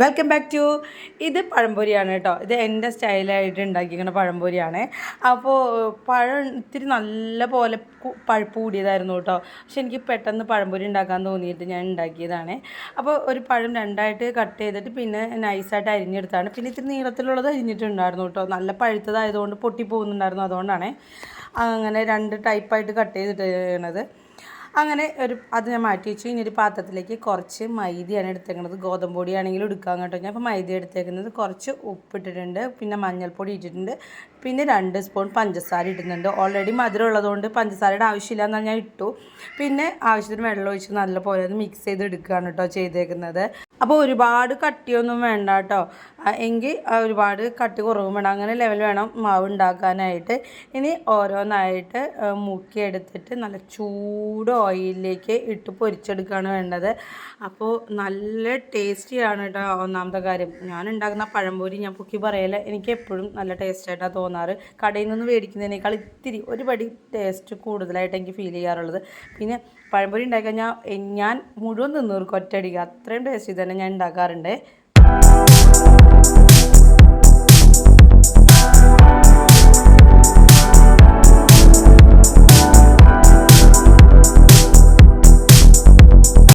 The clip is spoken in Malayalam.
വെൽക്കം ബാക്ക് ടു ഇത് പഴംപൊരിയാണ് കേട്ടോ. ഇത് എന്റെ സ്റ്റൈലായിട്ട് ഉണ്ടാക്കിയിരിക്കുന്ന പഴംപൊരിയാണ്. അപ്പോൾ പഴം ഇത്തിരി നല്ല പോലെ പഴുപ്പ് കൂടിയതായിരുന്നു കേട്ടോ. പക്ഷെ എനിക്ക് പെട്ടെന്ന് പഴംപൊരി ഉണ്ടാക്കാൻ തോന്നിയിട്ട് ഞാൻ ഉണ്ടാക്കിയതാണ്. അപ്പോൾ ഒരു പഴം രണ്ടായിട്ട് കട്ട് ചെയ്തിട്ട് പിന്നെ നൈസായിട്ട് അരിഞ്ഞെടുത്താണ്. പിന്നെ ഇത്തിരി നീളത്തിലുള്ളത് അരിഞ്ഞിട്ടുണ്ടായിരുന്നു കേട്ടോ. നല്ല പഴുത്തതായതുകൊണ്ട് പൊട്ടി പോകുന്നുണ്ടായിരുന്നു അതുകൊണ്ടാണ്. അങ്ങനെ രണ്ട് ടൈപ്പായിട്ട് കട്ട് ചെയ്തിട്ട് അങ്ങനെ ഒരു അത് ഞാൻ മാറ്റി വെച്ചു. ഇനി ഒരു പാത്രത്തിലേക്ക് കുറച്ച് മൈദയാണ് എടുത്തേക്കുന്നത് ഗോതമ്പ് പൊടിയാണെങ്കിലും എടുക്കാൻ കേട്ടോ. ഞാൻ അപ്പോൾ മൈദ എടുത്തേക്കുന്നത് കുറച്ച് ഉപ്പിട്ടിട്ടുണ്ട്. പിന്നെ മഞ്ഞൾപ്പൊടി ഇട്ടിട്ടുണ്ട്. പിന്നെ രണ്ട് സ്പൂൺ പഞ്ചസാര ഇടുന്നുണ്ട്. ഓൾറെഡി മധുരം ഉള്ളതുകൊണ്ട് പഞ്ചസാരയുടെ ആവശ്യമില്ല എന്നാൽ ഞാൻ ഇട്ടു. പിന്നെ ആവശ്യത്തിന് വെള്ളം ഒഴിച്ച് നല്ല പോലെ ഒന്ന് മിക്സ് ചെയ്ത് എടുക്കുകയാണ് കേട്ടോ ചെയ്തേക്കുന്നത്. അപ്പോൾ ഒരുപാട് കട്ടിയൊന്നും വേണ്ട കേട്ടോ. എങ്കിൽ ഒരുപാട് കട്ടി കുറവും വേണം അങ്ങനെ ലെവൽ വേണം മാവ് ഉണ്ടാക്കാനായിട്ട്. ഇനി ഓരോന്നായിട്ട് മുക്കിയെടുത്തിട്ട് നല്ല ചൂട് ഓയിലിലേക്ക് ഇട്ട് പൊരിച്ചെടുക്കുകയാണ് വേണ്ടത്. അപ്പോൾ നല്ല ടേസ്റ്റിയാണ് കേട്ടോ ഒന്നാമത്തെ കാര്യം. ഞാൻ ഉണ്ടാക്കുന്ന പഴംപൊരി ഞാൻ പൊക്കി പറയല. എനിക്ക് എപ്പോഴും നല്ല ടേസ്റ്റായിട്ടാണ് തോന്നാറ്. കടയിൽ നിന്ന് മേടിക്കുന്നതിനേക്കാൾ ഇത്തിരി ഒരു പടി ടേസ്റ്റ് കൂടുതലായിട്ട് എനിക്ക് ഫീൽ ചെയ്യാറുള്ളത്. പിന്നെ പഴംപൊരി ഉണ്ടാക്കി ഞാൻ ഞാൻ മുഴുവൻ തിന്നു ഒറ്റയടിക്കുക ഒറ്റയടിക്ക്. അത്രയും ടേസ്റ്റ് തന്നെ ഞാൻ ഉണ്ടാക്കാറുണ്ട്.